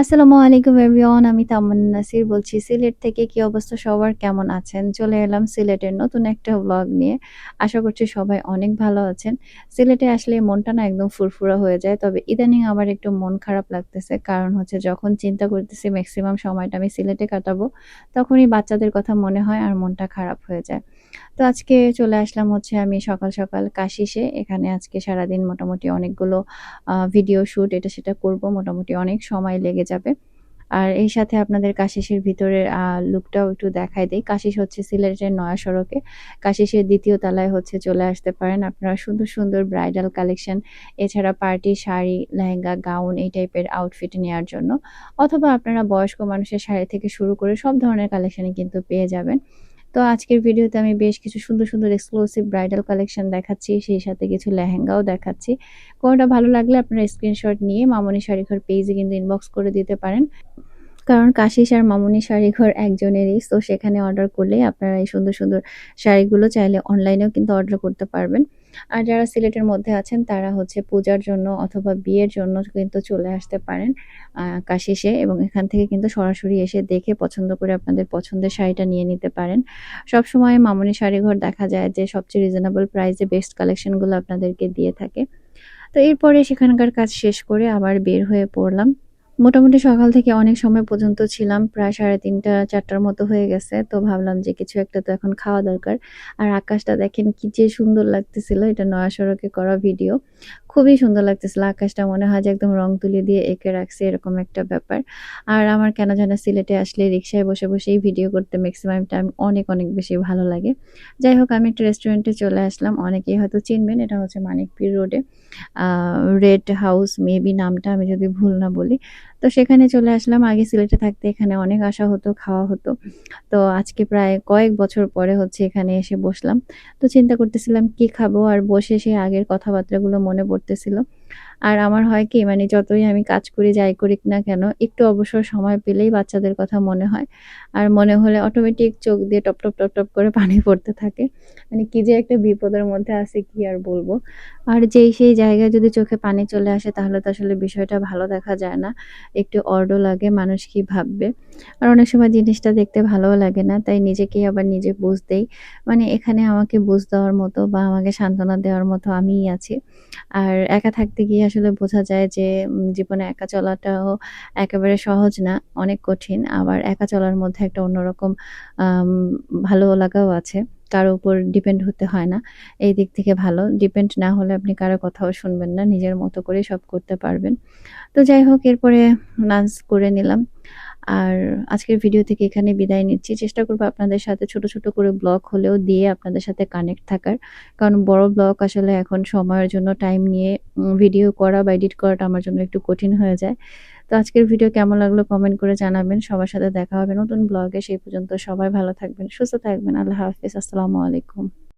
আসসালামু আলাইকুম এভরিওয়ান, আমি তামান্না নাসির বলছি, সিলেট থেকে কি অবস্থা? সবার কেমন আছেন? চলে এলাম সিলেটের নতুন একটা ব্লগ নিয়ে। আশা করছি সবাই অনেক ভালো আছেন। সিলেটে আসলে মনটা না একদম ফুরফুরা হয়ে যায়, তবে ইদানিং আমার একটু মন খারাপ লাগতেছে। কারণ হচ্ছে যখন চিন্তা করতেছি ম্যাক্সিমাম সময়টা আমি সিলেটে কাটাবো, তখনই বাচ্চাদের কথা মনে হয় আর মনটা খারাপ হয়ে যায়। তো আজকে চলে আসলাম হচ্ছে আমি সকাল সকাল কাশিসে এখানে আজকে সারাদিন মোটামুটি অনেকগুলো ভিডিও শ্যুট এটা সেটা করব। মোটামুটি অনেক সময় লেগে যাবে। আর এই সাথে আপনাদের কাশিসের ভিতরের লুকটাও একটু দেখাই দেয় কাশিস হচ্ছে সিলেটের নয়া সড়কে। কাশিসের দ্বিতীয় তলায় হচ্ছে চলে আসতে পারেন আপনারা। সুন্দর সুন্দর ব্রাইডাল কালেকশন এছাড়া পার্টি, শাড়ি, লেহেঙ্গা গাউন এই টাইপের আউটফিট নেওয়ার জন্য। অথবা আপনারা বয়স্ক মানুষের শাড়ি থেকে শুরু করে সব ধরনের কালেকশনই কিন্তু পেয়ে যাবেন। তো আজকের ভিডিওতে আমি বেশ কিছু সুন্দর সুন্দর এক্সক্লুসিভ ব্রাইডাল কালেকশন দেখাচ্ছি, সেই সাথে কিছু লেহেঙ্গাও দেখাচ্ছি। কোনোটা ভালো লাগলে আপনারা স্ক্রিনশট নিয়ে মামনি শাড়িঘর পেজে কিন্তু ইনবক্স করে দিতে পারেন। কারণ কাশিস আর মামুনি শাড়িঘর একজনেরই, তো সেখানে অর্ডার করলে আপনারা এই সুন্দর সুন্দর শাড়িগুলো চাইলে অনলাইনেও কিন্তু অর্ডার করতে পারবেন। আর যারা সিলেটের মধ্যে আছেন, তারা হচ্ছে পূজার জন্য অথবা বিয়ের জন্য কিন্তু চলে আসতে পারেন কাশিসে এবং এখান থেকে কিন্তু সরাসরি এসে দেখে পছন্দ করে আপনাদের পছন্দের শাড়িটা নিয়ে নিতে পারেন। সব সময় মামনি শাড়িঘর দেখা যায় যে সবচেয়ে রিজনেবল প্রাইসে বেস্ট কালেকশনগুলো আপনাদেরকে দিয়ে থাকে। তো এরপরে সেখানকার কাজ শেষ করে আবার বের হয়ে পড়লাম। মোটামুটি সকাল থেকে অনেক সময় পর্যন্ত ছিলাম, প্রায় সাড়ে তিনটা, চারটার মতো হয়ে গেছে। তো ভাবলাম যে কিছু একটা তো এখন খাওয়া দরকার। আর আকাশটা দেখেন কি যে সুন্দর লাগতেছিল, এটা নয়া সড়কে করা ভিডিও খুবই সুন্দর লাগতেছিল। আকাশটা মনে হয় যে একদম রং তুলি দিয়ে এঁকে রাখছে, এরকম একটা ব্যাপার। আর আমার কেন যেন সিলেটে আসলে রিক্সায় বসে বসেই ভিডিও করতে ম্যাক্সিমাম টাইম অনেক অনেক বেশি ভালো লাগে। যাই হোক, আমি একটা রেস্টুরেন্টে চলে আসলাম। অনেকেই হয়তো চিনবেন, এটা হচ্ছে মানিকপির রোডে রেড হাউস মেবি নামটা আমি যদি ভুল না বলি। তো সেখানে চলে আসলাম। আগে সিলেটে থাকতে এখানে অনেক আসা হতো, খাওয়া হতো। তো আজকে প্রায় কয়েক বছর পরে হচ্ছে এখানে এসে বসলাম। তো চিন্তা করতেছিলাম, কি খাব? আর বসে সেই আগের কথাবার্তাগুলো মনে পড়তেছিল আর আমার হয় কি মানে যতই আমি কাজ করি, যাই করি না কেন, একটু অবসর সময় পেলেই বাচ্চাদের কথা মনে হয়। আর মনে হলে অটোমেটিক চোখ দিয়ে টপ টপ টপ টপ করে পানি পড়তে থাকে। মানে কি যে একটা বিপদের মধ্যে আছে, কি আর বলব? আর যেই, সেই জায়গায় যদি চোখে পানি চলে আসে, তাহলে তো আসলে বিষয়টা ভালো দেখা যায় না। একটু অর্ড লাগে, মানুষ কি ভাববে? আর অনেক সময় জিনিসটা দেখতে ভালোও লাগে না, তাই নিজেকেই আবার নিজে বুঝ দেই মানে এখানে আমাকে বুঝ দেওয়ার মতো বা আমাকে সান্ত্বনা দেওয়ার মতো আমিই আছি। আর একা থাকতে গিয়ে আসলে বোঝা যায় যে জীবনে একা চলাটাও একেবারে সহজ না, অনেক কঠিন। আবার একা চলার মধ্যে একটা অন্যরকম ভালো লাগাও আছে। কারও উপর ডিপেন্ড হতে হয় না। এই দিক থেকে ভালো। ডিপেন্ড না হলে আপনি কারও কথাও শুনবেন না। নিজের মতো করে সব করতে পারবেন। তো যাই হোক, এরপরে নাচ করে নিলাম। আর আজকের ভিডিও থেকে এখানে বিদায় নিচ্ছি। চেষ্টা করব আপনাদের সাথে ছোট ছোট করে ব্লগ হলেও দিয়ে আপনাদের সাথে কানেক্ট থাকার। কারণ বড় ব্লগ আসলে এখন সময়ের জন্য টাইম নিয়ে ভিডিও করা বা এডিট করাটা আমার জন্য একটু কঠিন হয়ে যায়। তো আজকের ভিডিও কেমন লাগল কমেন্ট করে জানাবেন। সবার সাথে দেখা হবে নতুন ব্লগে সেই পর্যন্ত সবাই ভালো থাকবেন, সুস্থ থাকবেন। আল্লাহ হাফিজ। আসসালামু আলাইকুম।